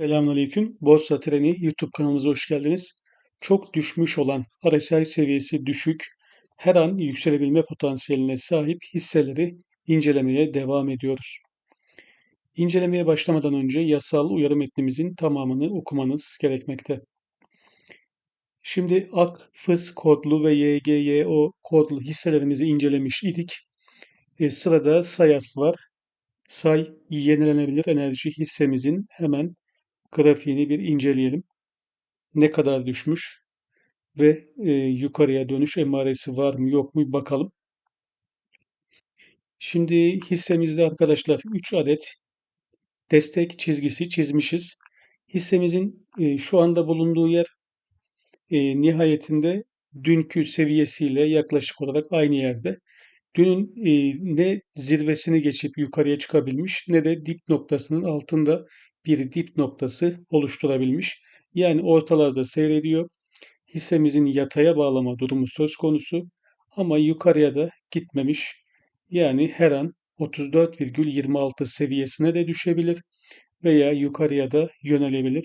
Selamünaleyküm. Borsa Treni YouTube kanalımıza hoş geldiniz. Çok düşmüş olan RSI seviyesi düşük, her an yükselebilme potansiyeline sahip hisseleri incelemeye devam ediyoruz. İncelemeye başlamadan önce yasal uyarı metnimizin tamamını okumanız gerekmekte. Şimdi AK, FIS kodlu ve YGYO kodlu hisselerimizi incelemiş idik. E, sırada SAYAS var. Say yenilenebilir enerji hissemizin hemen grafiğini bir inceleyelim. Ne kadar düşmüş ve e, yukarıya dönüş emaresi var mı yok mu bakalım. Şimdi hissemizde arkadaşlar 3 adet destek çizgisi çizmişiz. Hissemizin e, şu anda bulunduğu yer e, nihayetinde dünkü seviyesiyle yaklaşık olarak aynı yerde. Dünün e, ne zirvesini geçip yukarıya çıkabilmiş ne de dip noktasının altında bir dip noktası oluşturabilmiş. Yani ortalarda seyrediyor. Hissemizin yataya bağlama durumu söz konusu ama yukarıya da gitmemiş. Yani her an 34,26 seviyesine de düşebilir veya yukarıya da yönelebilir.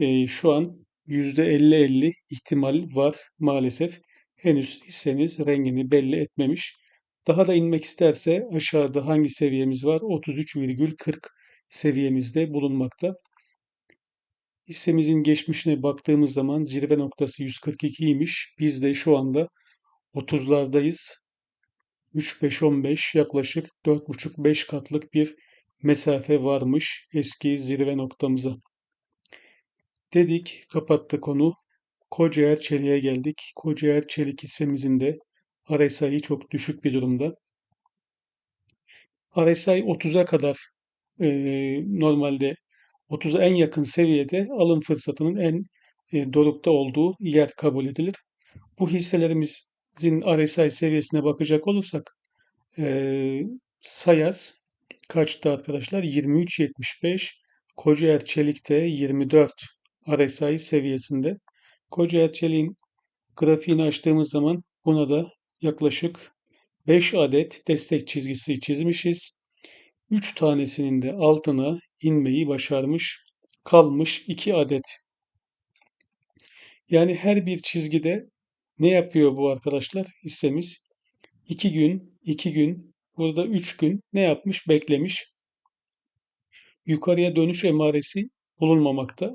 E, şu an %50-50 ihtimal var maalesef. Henüz hissemiz rengini belli etmemiş. Daha da inmek isterse aşağıda hangi seviyemiz var? 33,40 seviyemizde bulunmakta. Hissemizin geçmişine baktığımız zaman zirve noktası 142 imiş. Biz de şu anda 30'lardayız. 3-5-15 yaklaşık 4,5-5 katlık bir mesafe varmış eski zirve noktamıza. Dedik, kapattı konu. Kocaer Çelik'e geldik. Kocaer Çelik hissemizin de RSI'yi çok düşük bir durumda. RSI 30'a kadar e, normalde 30'a en yakın seviyede alım fırsatının en e, dorukta olduğu yer kabul edilir. Bu hisselerimizin RSI seviyesine bakacak olursak e, Sayas kaçtı arkadaşlar? 23.75 Kocaer Çelik'te 24 RSI seviyesinde. Kocaer Çelik'in grafiğini açtığımız zaman buna da yaklaşık 5 adet destek çizgisi çizmişiz. 3 tanesinin de altına inmeyi başarmış. Kalmış 2 adet. Yani her bir çizgide ne yapıyor bu arkadaşlar? Hissemiz 2 gün, 2 gün, burada 3 gün ne yapmış? Beklemiş. Yukarıya dönüş emaresi bulunmamakta.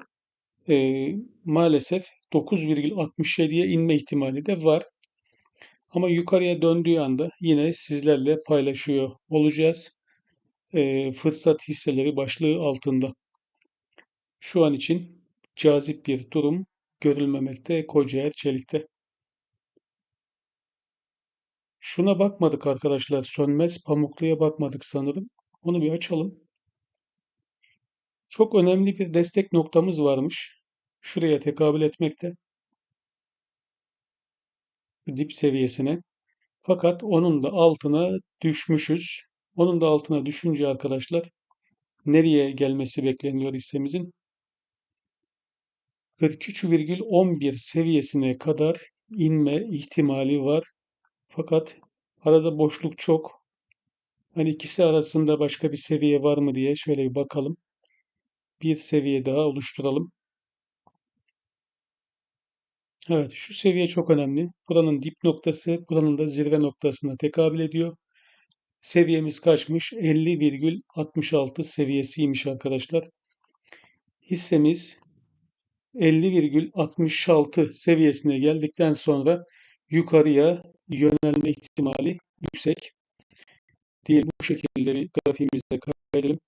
E, maalesef 9,67'ye inme ihtimali de var. Ama yukarıya döndüğü anda yine sizlerle paylaşıyor olacağız. E, fırsat hisseleri başlığı altında. Şu an için cazip bir durum görülmemekte Kocaer Çelik'te. Şuna bakmadık arkadaşlar. Sönmez pamukluya bakmadık sanırım. Onu bir açalım. Çok önemli bir destek noktamız varmış. Şuraya tekabül etmekte. Dip seviyesine. Fakat onun da altına düşmüşüz. Onun da altına düşünce arkadaşlar nereye gelmesi bekleniyor hissemizin? 43,11 seviyesine kadar inme ihtimali var. Fakat arada boşluk çok. Hani ikisi arasında başka bir seviye var mı diye şöyle bir bakalım. Bir seviye daha oluşturalım. Evet, şu seviye çok önemli. Buranın dip noktası, buranın da zirve noktasına tekabül ediyor. Seviyemiz kaçmış? 50,66 seviyesiymiş arkadaşlar. Hissemiz 50,66 seviyesine geldikten sonra yukarıya yönelme ihtimali yüksek. Diye bu şekilde bir grafiğimizde kaydedelim.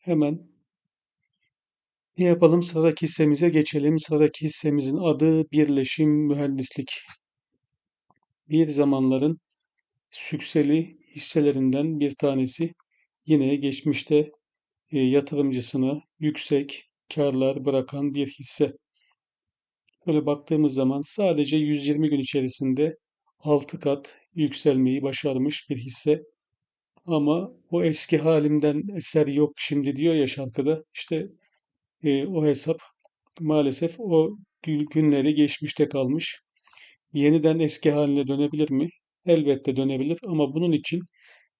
Hemen ne yapalım? Sıradaki hissemize geçelim. Sıradaki hissemizin adı Birleşim Mühendislik. Bir zamanların sükseli hisselerinden bir tanesi. Yine geçmişte e, yatırımcısına yüksek karlar bırakan bir hisse. Böyle baktığımız zaman sadece 120 gün içerisinde 6 kat yükselmeyi başarmış bir hisse. Ama o eski halimden eser yok şimdi diyor ya şarkıda. İşte e, o hesap maalesef o günleri geçmişte kalmış. Yeniden eski haline dönebilir mi? Elbette dönebilir ama bunun için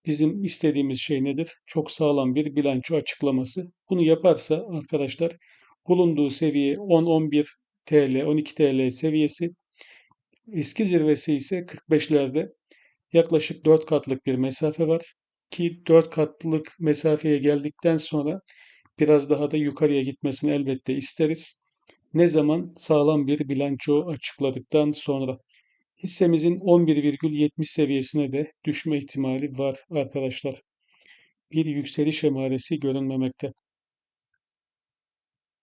bizim istediğimiz şey nedir? Çok sağlam bir bilanço açıklaması. Bunu yaparsa arkadaşlar bulunduğu seviye 10-11 TL, 12 TL seviyesi. Eski zirvesi ise 45'lerde yaklaşık 4 katlık bir mesafe var. Ki 4 katlık mesafeye geldikten sonra biraz daha da yukarıya gitmesini elbette isteriz. Ne zaman? Sağlam bir bilanço açıkladıktan sonra. Hissemizin 11,70 seviyesine de düşme ihtimali var arkadaşlar. Bir yükseliş emaresi görünmemekte.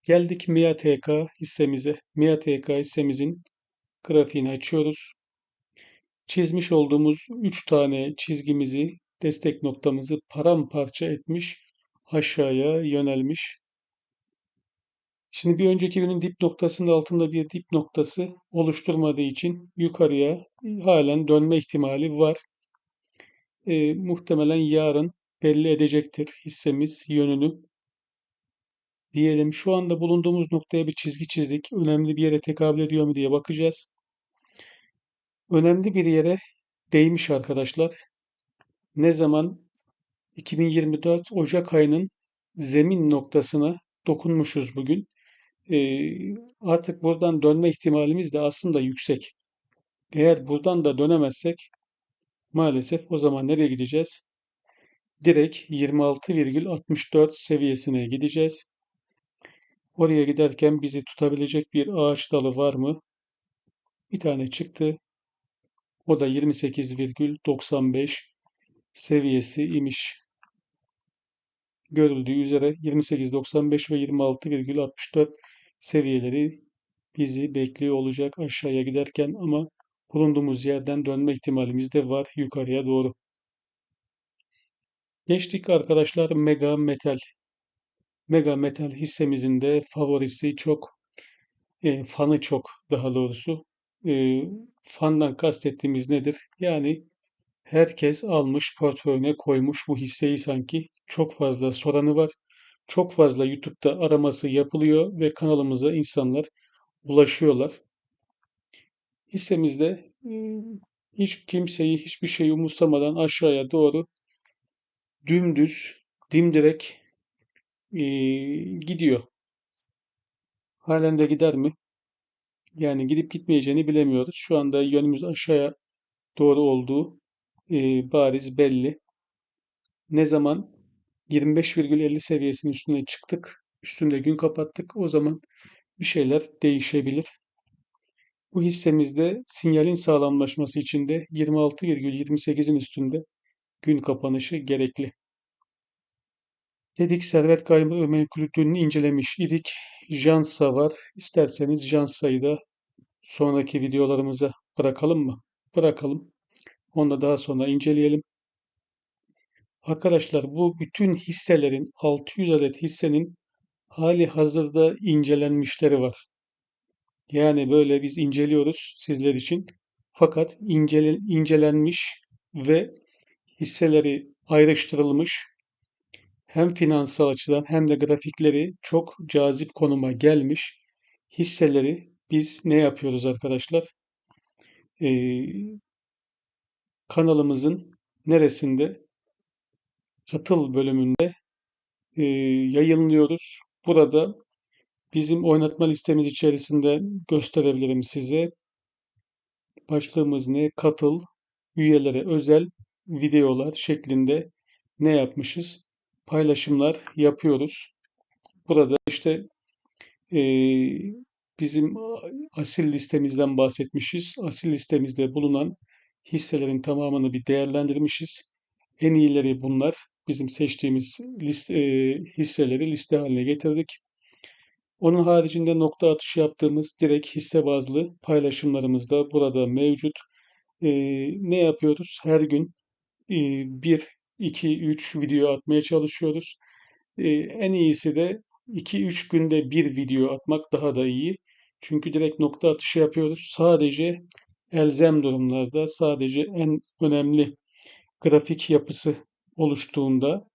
Geldik MIATK hissemize. MIATK hissemizin grafiğini açıyoruz. Çizmiş olduğumuz 3 tane çizgimizi, destek noktamızı paramparça etmiş, aşağıya yönelmiş. Şimdi bir önceki günün dip noktasının altında bir dip noktası oluşturmadığı için yukarıya halen dönme ihtimali var. E, muhtemelen yarın belli edecektir hissemiz yönünü. Diyelim şu anda bulunduğumuz noktaya bir çizgi çizdik. Önemli bir yere tekabül ediyor mu diye bakacağız. Önemli bir yere değmiş arkadaşlar. Ne zaman? 2024 Ocak ayının zemin noktasına dokunmuşuz bugün artık buradan dönme ihtimalimiz de aslında yüksek. Eğer buradan da dönemezsek maalesef o zaman nereye gideceğiz? Direkt 26,64 seviyesine gideceğiz. Oraya giderken bizi tutabilecek bir ağaç dalı var mı? Bir tane çıktı. O da 28,95 seviyesi imiş. Görüldüğü üzere 28,95 ve 26,64 seviyeleri bizi bekliyor olacak aşağıya giderken ama bulunduğumuz yerden dönme ihtimalimiz de var yukarıya doğru. Geçtik arkadaşlar Mega Metal. Mega Metal hissemizin de favorisi çok, e, fanı çok daha doğrusu. E, fandan kastettiğimiz nedir? Yani herkes almış portföyüne koymuş bu hisseyi sanki. Çok fazla soranı var. Çok fazla YouTube'da araması yapılıyor ve kanalımıza insanlar ulaşıyorlar. Hissemizde hiç kimseyi, hiçbir şeyi umursamadan aşağıya doğru dümdüz, dimdirek e, gidiyor. Halen de gider mi? Yani gidip gitmeyeceğini bilemiyoruz. Şu anda yönümüz aşağıya doğru olduğu e, bariz belli. Ne zaman 25,50 seviyesinin üstüne çıktık. Üstünde gün kapattık. O zaman bir şeyler değişebilir. Bu hissemizde sinyalin sağlamlaşması için de 26,28'in üstünde gün kapanışı gerekli. Dedik Servet Gayrimenkul dün incelemiş idik. Jansa var. İsterseniz Jansa'yı da sonraki videolarımıza bırakalım mı? Bırakalım. Onu da daha sonra inceleyelim. Arkadaşlar bu bütün hisselerin 600 adet hissenin hali hazırda incelenmişleri var. Yani böyle biz inceliyoruz sizler için. Fakat incele, incelenmiş ve hisseleri ayrıştırılmış hem finansal açıdan hem de grafikleri çok cazip konuma gelmiş hisseleri biz ne yapıyoruz arkadaşlar? Ee, kanalımızın neresinde katıl bölümünde e, yayınlıyoruz. Burada bizim oynatma listemiz içerisinde gösterebilirim size. Başlığımız ne? Katıl, üyelere özel videolar şeklinde ne yapmışız? Paylaşımlar yapıyoruz. Burada işte e, bizim asil listemizden bahsetmişiz. Asil listemizde bulunan hisselerin tamamını bir değerlendirmişiz. En iyileri bunlar. Bizim seçtiğimiz liste, e, hisseleri liste haline getirdik. Onun haricinde nokta atışı yaptığımız direkt hisse bazlı paylaşımlarımız da burada mevcut. E, ne yapıyoruz? Her gün e, 1, 2, 3 video atmaya çalışıyoruz. E, en iyisi de 2-3 günde bir video atmak daha da iyi. Çünkü direkt nokta atışı yapıyoruz. Sadece elzem durumlarda, sadece en önemli grafik yapısı oluştuğunda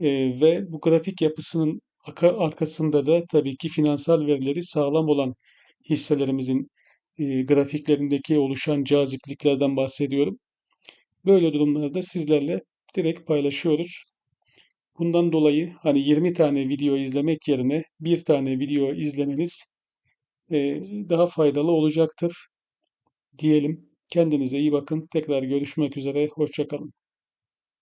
e, ve bu grafik yapısının arkasında da tabii ki finansal verileri sağlam olan hisselerimizin e, grafiklerindeki oluşan cazipliklerden bahsediyorum. Böyle durumlarda sizlerle direkt paylaşıyoruz. Bundan dolayı hani 20 tane video izlemek yerine bir tane video izlemeniz e, daha faydalı olacaktır diyelim. Kendinize iyi bakın. Tekrar görüşmek üzere. Hoşça kalın.